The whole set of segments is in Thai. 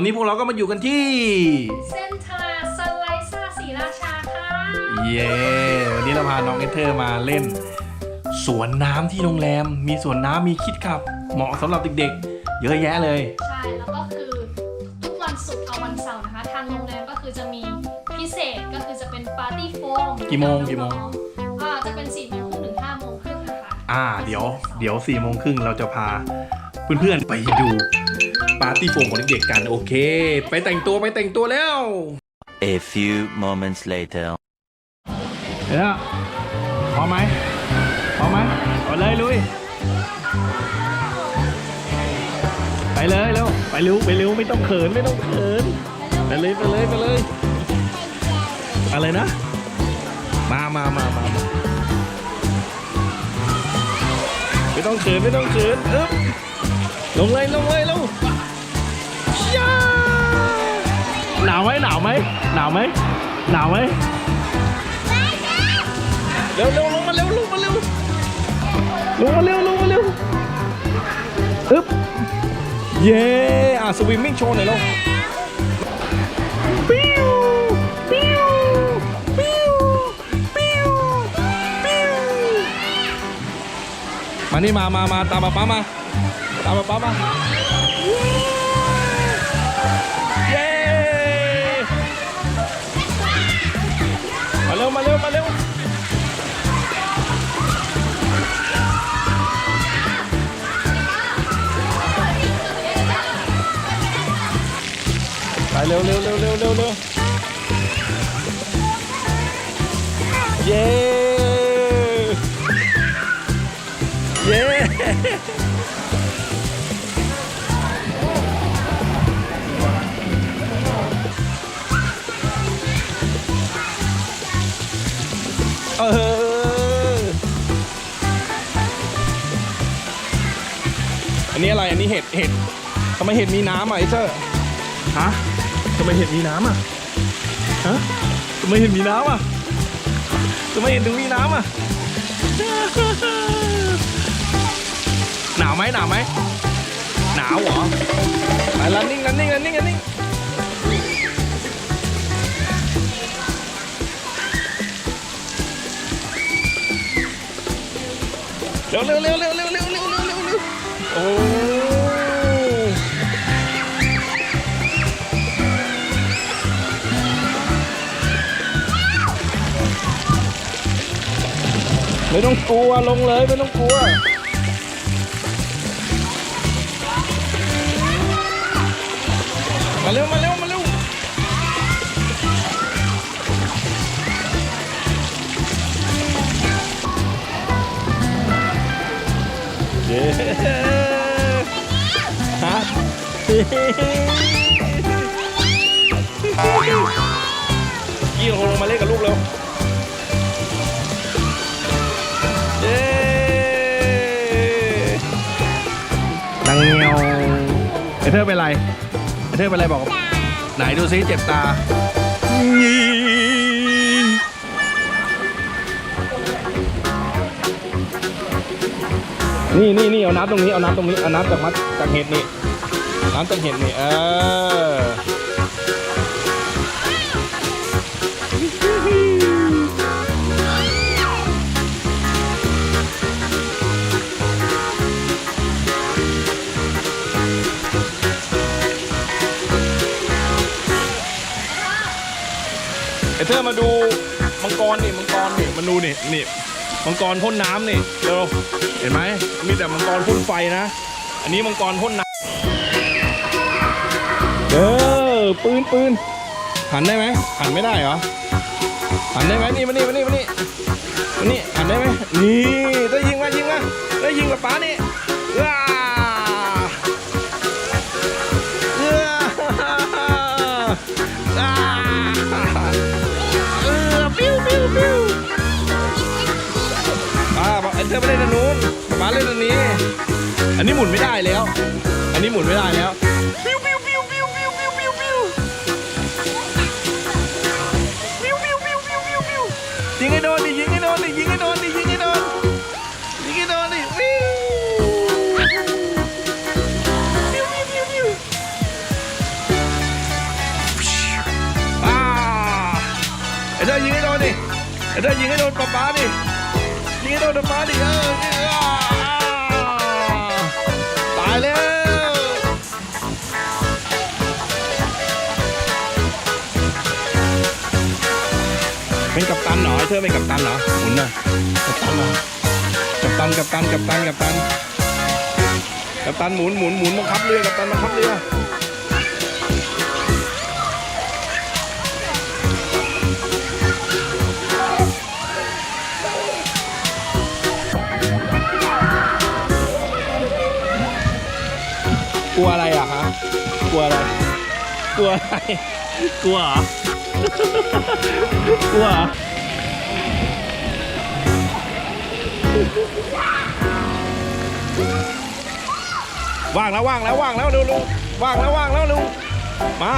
อนนี้พวกเราก็มาอยู่กันที่ เส้นทางซันไลซ่าศรีราชาค่ะเย้วันนี้เราพาน้องเอเธอร์มาเล่น สวนน้ำที่โรงแรม มีสวนน้ำมีคิดขับ เหมาะสำหรับเด็กๆ เยอะแยะเลย ใช่แล้วก็คือทุกวันศุกร์กับวันเสาร์นะคะ ทางโรงแรมก็คือจะมีพิเศษก็คือจะเป็นปาร์ตี้โฟมกี่โมงกี่โมง อ่าจะเป็น4ี่โมงครึ่งถึงห้าโมงครึ่งนะคะอ่า เดี๋ยว เดี๋ยวสี่โมงครึ่งเราจะพาเพื่อนๆ ไปดู ปาร์ตี้โฟมของเด็กๆกันโอเค ไปแต่งตัวไปแต่งตัวแล้ว A few moments later. เดี๋ยวพร้อมไหมพร้อมไหมเอาเลยลุย ไปเลยเร็วไปเร็วไปเร็วไม่ต้องเขินไม่ต้องเขินไปเลยไปเลยไปเลยอะไรนะ มามามามามาไม่ต้องเขินไม่ต้องเขินอึ๊บลงเลยลงเลยลงย่ หนาวไหมหนาวไหมหนาวไหมหนาวไหมเร็วเร็วลงมาเร็วลงมาเร็วลงมาเร็วลงมาเร็วอึ๊บเย้อะสวิมมิ่งโชว์หน่อยลงปิ้วปิ้วปิ้วปิ้วปิ้วมานี่มามามาตามป๊าป๊ามาตามป๊าป๊ามา เร็วเร็วเร็วเร็วเร็วเร็วเย้ เย้ เออ อันนี้อะไร อันนี้เห็ด เห็ดทำไมเห็ดมีน้ำอะไอเซอร์ฮะ ไมเห็ดมีน้ำอะ ฮะทำไมเห็ดมีน้ำอะทำไมเห็ดถึงมีน้ำอะ หนาวไหมหนาวไหม หนาวเหรอไปรันนิ่งรันนิ่งรันนิ่งรันนิ่งเร็วเร็วเร็วเร็วเร็วเร็วเร็วเร็วเร็วเร็วโอ้ ไม่ต้องกลัวลงเลยไม่ต้องกลัว มาเร็วมาเร็วมาเร็วเย้ฮะกี้ลงมาเล่นกับลูกเร็ว ไอเธอเป็นไรไอเธอเป็นไรบอก ไหนดูซิเจ็บตานี่นี่นี่เอาน้ำตรงนี้เอาน้ำตรงนี้เอาน้ำจากมัดจากเห็ดนี่น้ำจากเห็ดนี่เออ อเธอมาดูมังกรนี่มังกรนี่มาดูนี่นี่มังกรพ่นน้ำนี่เร็วเห็นไหมมีแต่มังกรพ่นไฟนะ อันนี้มังกรพ่นน้ำเออปืนปืนหันได้ไหมหันไม่ได้เหรอหันได้ไหมนี่มานี่มานี่มานี่มานี่หันได้ไหมนี่ได้ยิงมายิงมาได้ยิงกับป้านี่ ไปเล่นอังนู้นป้าเล่นอังนี้ อันนี้หมุนไม่ได้แล้ว อันนี้หมุนไม่ได้แล้วยิงให้โดนดิยิงให้โดนดิยิงให้โดนดิยิงให้โดนยิงให้โดนดิปิ้วปิ้วิววิวอ่าไอ้เจ้ายิงให้โดนดิไอ้เจ้ายิงให้โดนป๊าป๊าดิ เอออ้าวตายแล้วเป็นกัปตันเหรอไอ้เธอเป็นกัปตันเหรอหมุนน่ะกัปตันเหรอกัปตันกัปตันกัปตันกัปตันกัปตันหมุนหมุนหมุนบังคับเรือกัปตันบังคับเรือ กลัวอะไร กลัวอะไร กลัวเหรอกลัวเหรอว่างแล้วว่างแล้วว่างแล้วเร็วลุงว่างแล้วว่างแล้วลุงมา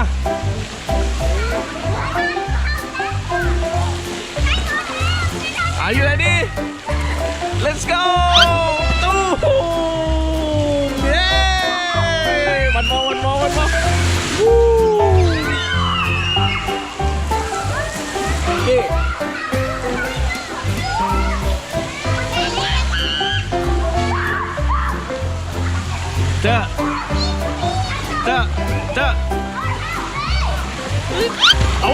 อายุ ready let's go ตู้ เจ้าเจ้าเจ้าเอา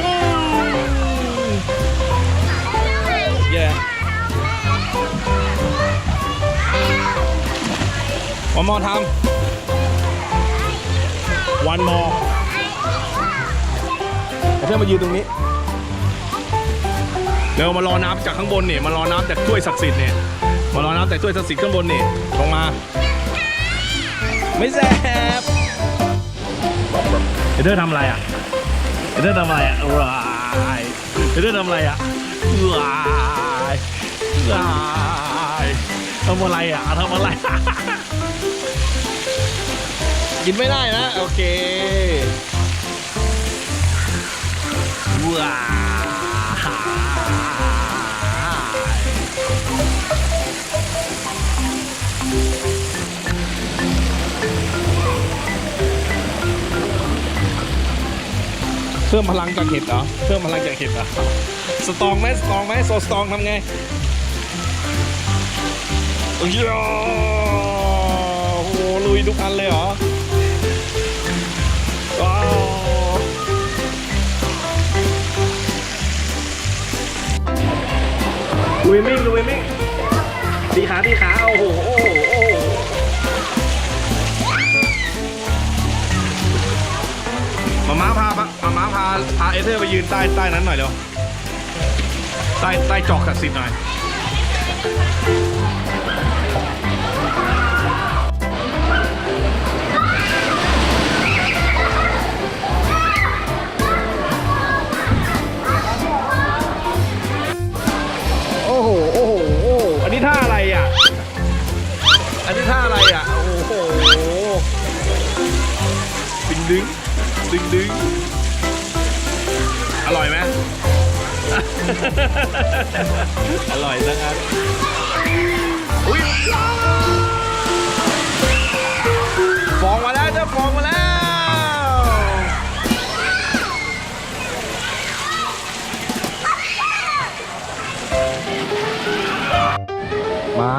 เย้ one more time one more ไอ้เพื่อนมายืนตรงนี้เร็วมารอน้ำจากข้างบนเนี่ยมารอน้ำจากถ้วยศักดิ์สิทธิ์เนี่ยมารอน้ำจากถ้วยศักดิ์สิทธิ์ข้างบนเนี่ยลงมา ไม่แสบเอเดอร์ทำอะไรอะเอเดอร์ทำอะไรอะว้ายเอเดอร์ทำอะไรอะว้ายว้ายทำอะไรอะทำอะไร กินไม่ได้นะ โอเคว้าเพิ่มพลังจากเห็ดเหรอ เพิ่มพลังจากเห็ดเหรอ สตองไหมสตองไหมโซสตองทำไงโอ้ยโอ้โหลุยทุกอันเลยเหรอ ดูวิมมิ่งดูวิมมิ่งตีขาตีขาโอ้โหโอ้โหโอ้โหมาม้าพาปะมาม้าพาพาเอเธอร์ไปยืนใต้ใต้นั้นหน่อยเร็วใต้ใต้จอกศักดิ์สิทธิ์หน่อย ดึง อร่อยไหม อร่อยนะครับอุ้ยฟองมาแล้วเจ้าฟองมาแล้ว มา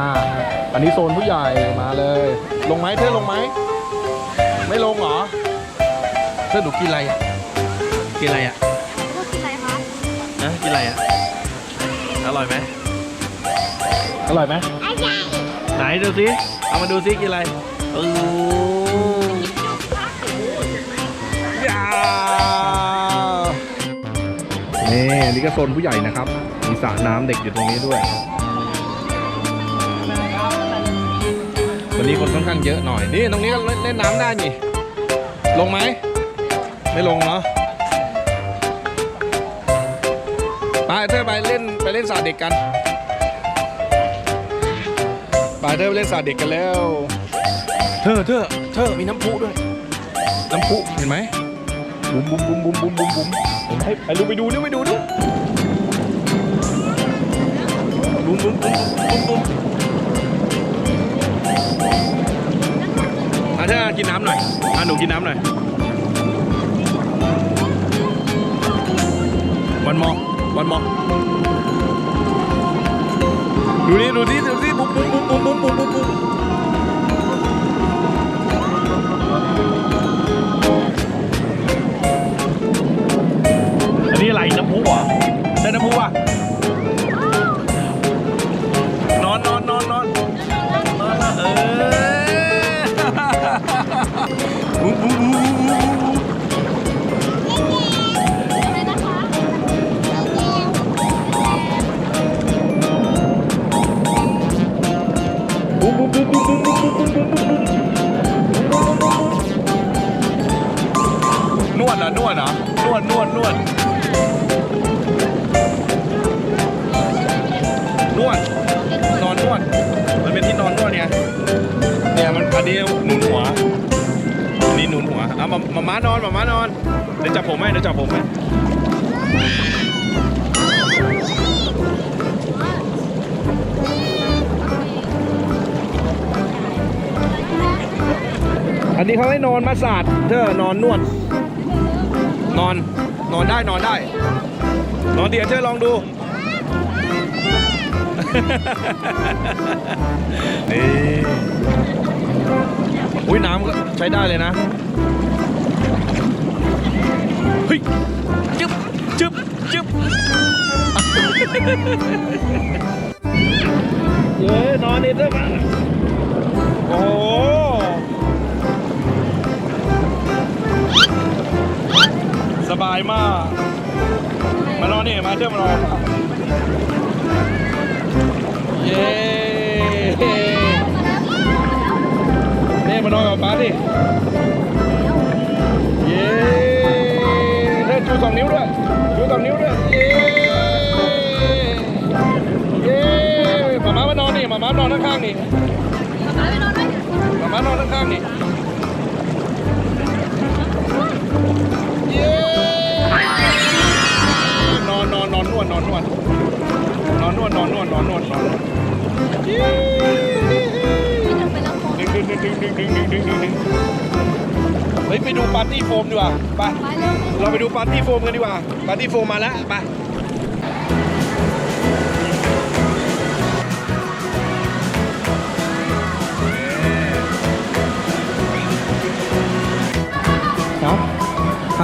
อันนี้โซนผู้ใหญ่มาเลย ลงไหมเธอลงไหม ไม่ลงเหรอ เธอหนูกินอะไรอะกินอะไรอะก็กินอะไรคะนะกินอะไรอะอร่อยไหมอร่อยไหมไหนดูสิเอามาดูสิกินอะไรโอ้ยาวนี่อันนี้ก็โซนผู้ใหญ่นะครับ มีสระน้ำเด็กอยู่ตรงนี้ด้วย วันนี้คนค่อนข้างเยอะหน่อย นี่ตรงนี้ก็เล่นน้ำได้นี่ ลงไหม ไม่ลงเนาะไปเธอไปเล่นไปเล่นสาดเด็กกันไปเธอไปเล่นสาดเด็กกันแล้ว เธอเธอเธอมีน้ำพุด้วย น้ำพุเห็นไหมบุ้มบุ้มบุ้มบุ้มบุ้มบุ้มบุ้มเห็นไหมไปดูไปดูดูไปดูดูบุ้มบุ้มบุ้มบุ้มบุ้มอะเธอกินน้ำหน่อยอะหนูกินน้ำหน่อย วันมอวันมอดูนี่ดูนี่ดูนี่ปุ๊บปุ๊บปุ๊บปุ๊บปุ๊บปุ๊บปุ๊บอันนี้อะไรน้ำพุเหรอะใช่น้ำพุอะ วดเหรอนวดนวดนวดนวดนวด นอนนวด มันเป็นที่นอนนวดเนี่ยเนี่ยมันอันนี้หนุนหัวอันนี้หนุนหัวเอามามาม้านอนมาม้านอนเดี๋ยวจับผมไหมเดี๋ยวจับผมไหมอันนี้เขาให้นอนมาสาดเธอนอนนวด นอน นอนได้นอนได้ นอนเดี๋ยวเธอลองดู นี่อุ้ยน้ำก็ใช้ได้เลยนะเฮ้ยจึ๊บจึ๊บจึ๊บเย้นอนนี่เถอะมโอ้ สบายมาก มานอนนี่มาเถอะมานอนเย้นี่มานอนกับป้าดิเย้ได้ชูสองนิ้วด้วยชูสองนิ้วด้วยเย้เย้มามามานอนนี่มามานอนข้างๆนี่มามานอนข้างๆนี่ นอนนอนนอนนวดนอนนวดนอนนวดนอนนวดนอนนวดนอนนวดดึงดึงดึงดึงดึงดึงดึงดึงดึงดึงเฮ้ยไปดูปาร์ตี้โฟมดีกว่าไปไปเร็ว เราไปดูปาร์ตี้โฟมกันดีกว่าปาร์ตี้โฟมมาแล้วไป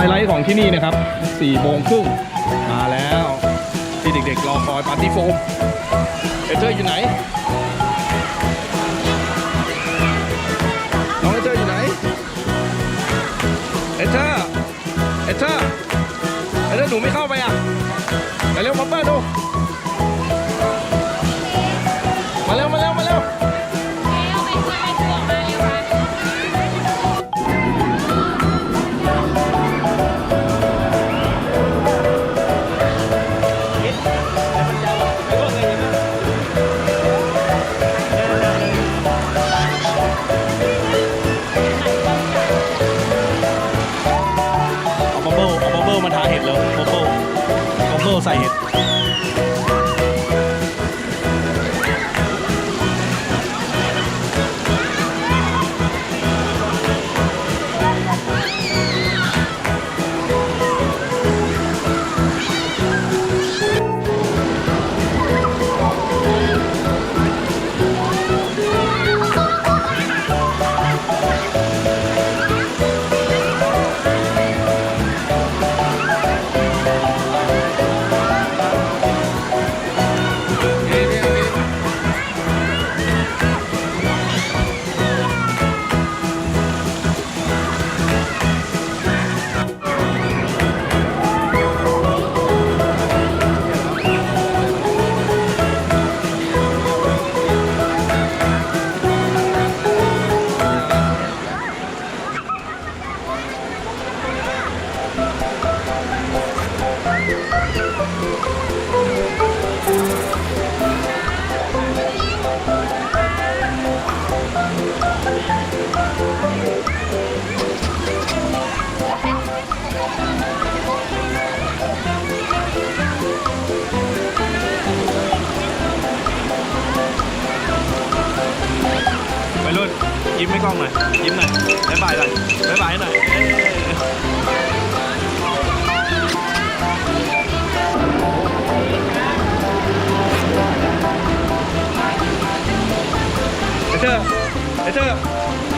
ไฮไลท์ของที่นี่นะครับ4โมงครึ่งมาแล้ว ที่เด็กๆรอคอยปาร์ตี้โฟมเอเจอร์อยู่ไหนน้องเอเจอร์อยู่ไหนเอเธอร์เอเธอร์เอเธอร์หนูไม่เข้าไปอะไปเร็วมาเปิดดู 総裁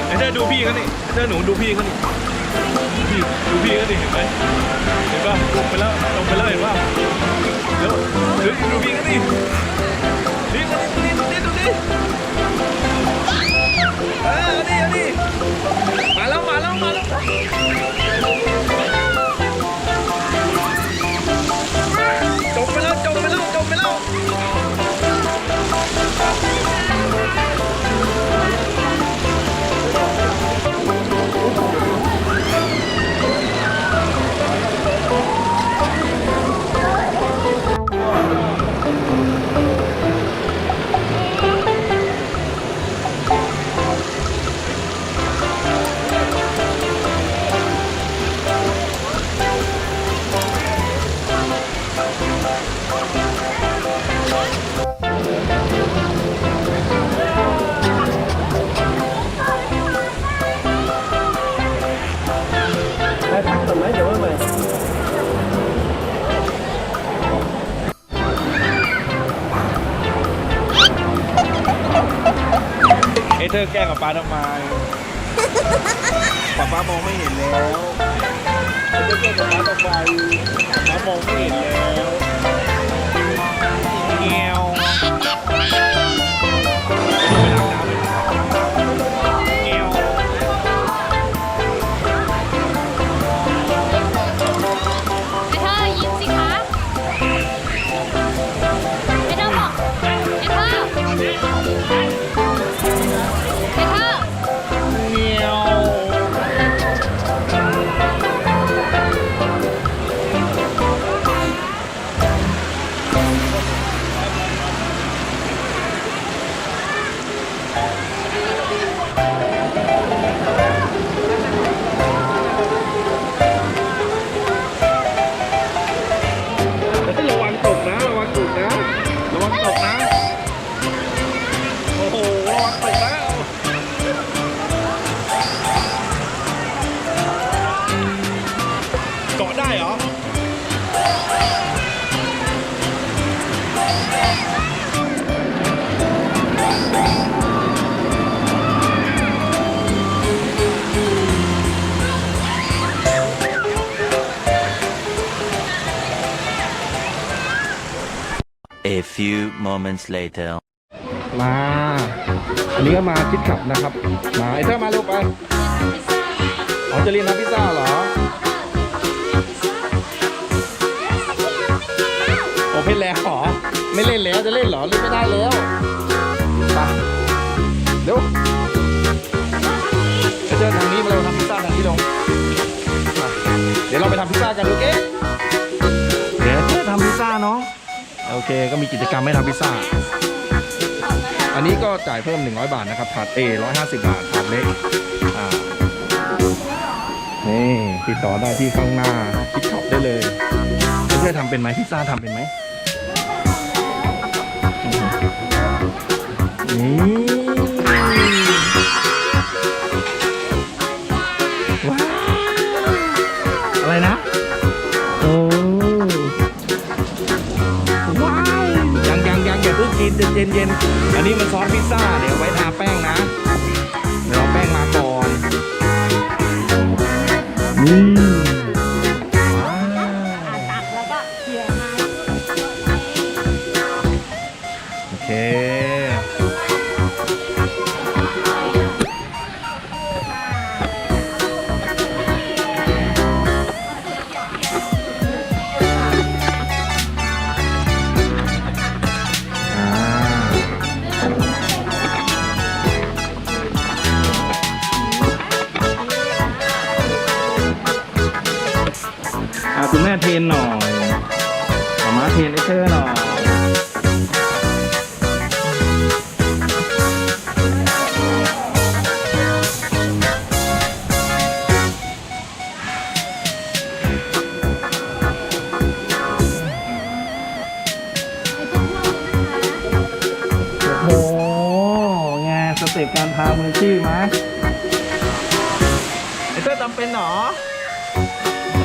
ไอเธอไอเธอดูพี่เขานี่ไอเธอหนูดูพี่เขานี่พี่ดูพี่เขานี่เห็นไหมเห็นป่ะลงไปแล้วลงไปแล้วเห็นป่ะเดี๋ยวดูดูพี่เขานี่นี่ดูนี่ดูนี่ดูนี่ อเธอร์แกล้งกับป้าทำไมป้าป้ามองไม่เห็นแล้วเอเธอร์แกล้งกับป้าทำไมป้ามองไม่เห็นแล้ว moments later. มา อันนี้ก็มาคิดขับนะครับ มาไอ้เธอมาลูกไปอ๋อจะเรียนทำพิซซ่าเหรอ โอเพนแล้วเหรอ ไม่เล่นแล้วจะเล่นเหรอ เล่นไม่ได้แล้วไปเร็วไอ้เธอทางนี้มาเราทำพิซซ่าทางนี้ลง เดี๋ยวเราไปทำพิซซ่ากันโอเค โอเค ก็มีกิจกรรมให้ทำพิซซ่า อันนี้ก็จ่ายเพิ่ม 100 บาทนะครับ ถาดเอ150 บาท ถาดเล็ก อ่า นี่ติดต่อได้ที่ข้างหน้าคิดช็อปได้เลยเพื่อทำเป็นไหมพิซซ่าทำเป็นไหมนี่ นเย็นเย็นๆอันนี้มันซอสพิซซ่าเดี๋ยวไว้ทาแป้งนะเดี๋ยวเอาแป้งมาก่อนนี่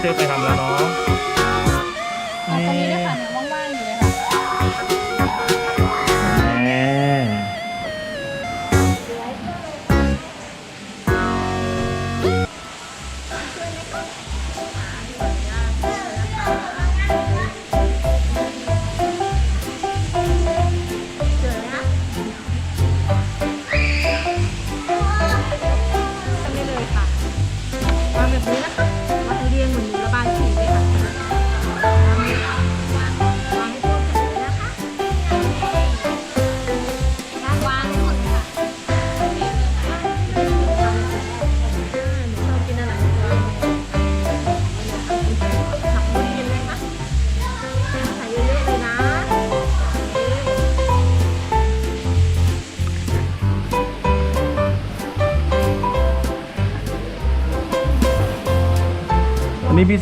เธอไปทำแล้วเนาะ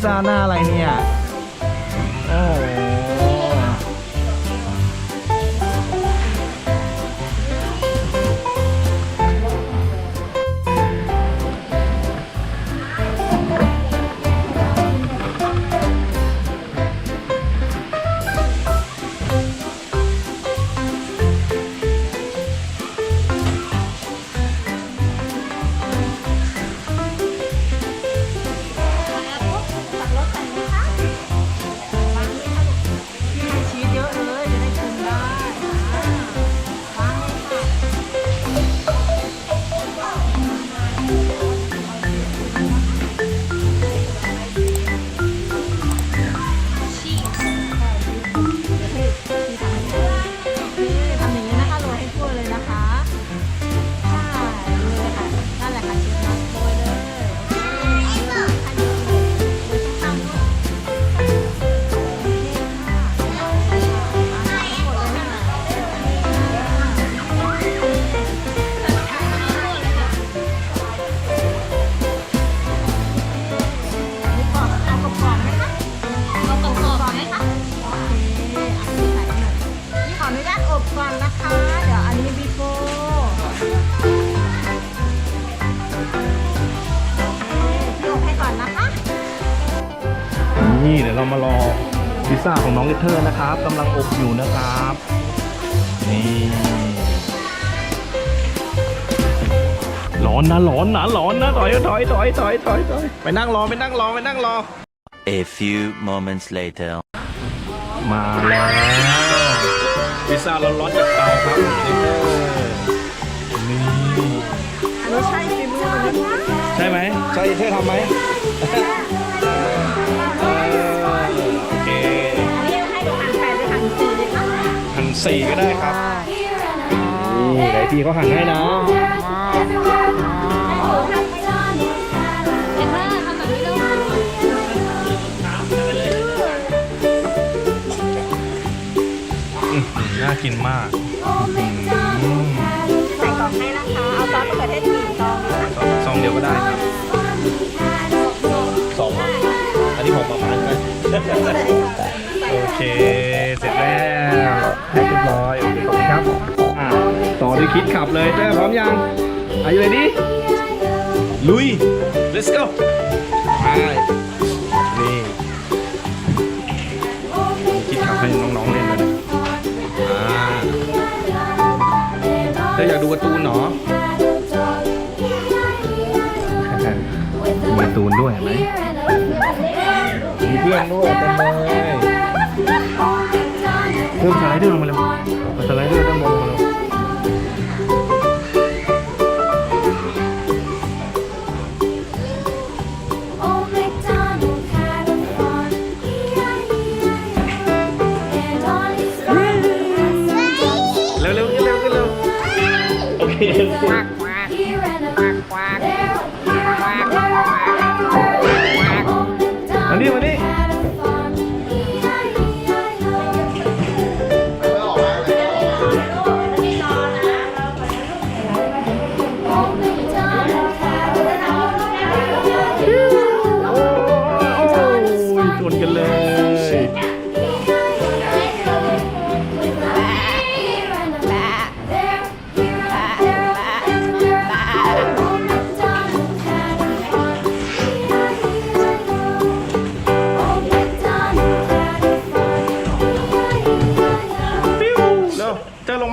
ซ่าหน้าอะไรเนี่ย นี่เดี๋ยวเรามารอพิซซ่าของน้องเอเธอร์นะครับกำลังอบอยู่นะครับ นี่ ร้อนนะร้อนนะร้อนนะถอยถอยถอยถอยถอยถอยไปนั่งรอไปนั่งรอไปนั่งรอ A few moments later. มาแล้ว พิซซ่าร้อนๆจากเตาครับเอเธอร์นี่รสชาติฝีมือมันนะคะใช่ไหมใช่เอเธอร์ทำไหมเออโอเคอันนี้ให้ดูหั่นแปดหรือหั่นสี่ดีคะหั่นสี่ก็ได้ครับนี่ไหนพี่เขาหั่นให้นะ กินมากอื้อหือใส่กล่องให้นะคะ เอาซอสมะเขือเทศกี่ซองดีคะซองซองเดียวก็ได้ครับสองอันนี้ของประมาณไหมโอเค เสร็จแล้วให้เรียบร้อยโอเคขอบคุณครับอะต่อด้วยคิดขับเลยเต้พร้อมยังอายุเลยดิลุย let's go ไปนี่คิดขับให้น้องๆ ออยากดูการ์ตูนเหรอมีการ์ตูนด้วยเห็นไหมมีเพื่อนด้วยเต็มเลยเพิ่มสไลเดอร์ลงมาเร็วเอาสไลเดอร์ด้านบน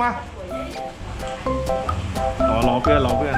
มา รอรอเพื่อนรอเพื่อน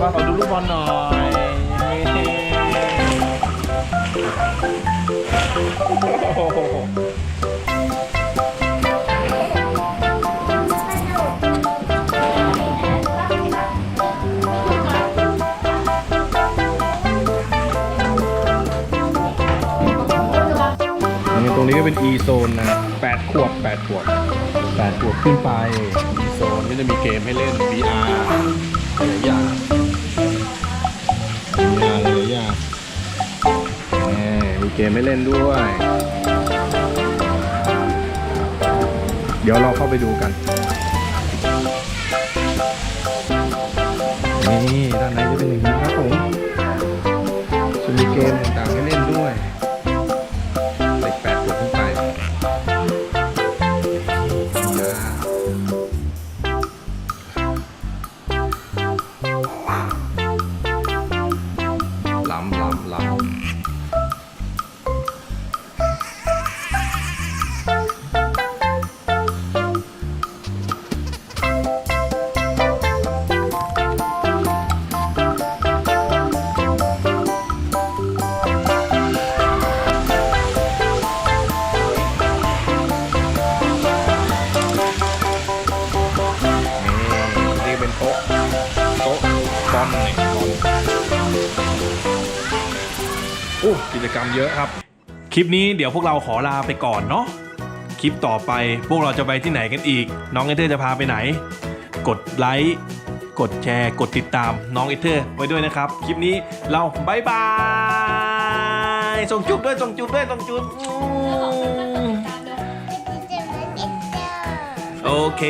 ป้าขอดูลูกบอลหน่อยโอ้โหนี่ตรงนี้ก็เป็น e zone นะ8ขวบ8ขวบ8ขวบขึ้นไป e zone ก็จะมีเกมให้เล่น VR หลายอย่าง มีเกมไม่เล่นด้วย เดี๋ยวเราเข้าไปดูกัน นี่ด้านในจะเป็นอย่างนี้ครับผมจะมีเกมต่างๆให้เล่นด้วยเด็กแปดขวบขึ้นไป คลิปนี้เดี๋ยวพวกเราขอลาไปก่อนเนาะคลิปต่อไปพวกเราจะไปที่ไหนกันอีก น้องเอเธอร์จะพาไปไหน กดไลค์กดแชร์ กดติดตามน้องเอเธอร์ไว้ด้วยนะครับ คลิปนี้เราบายบายส่งจุ๊บด้วยส่งจุ๊บด้วยส่งจุ๊บอืมโอเค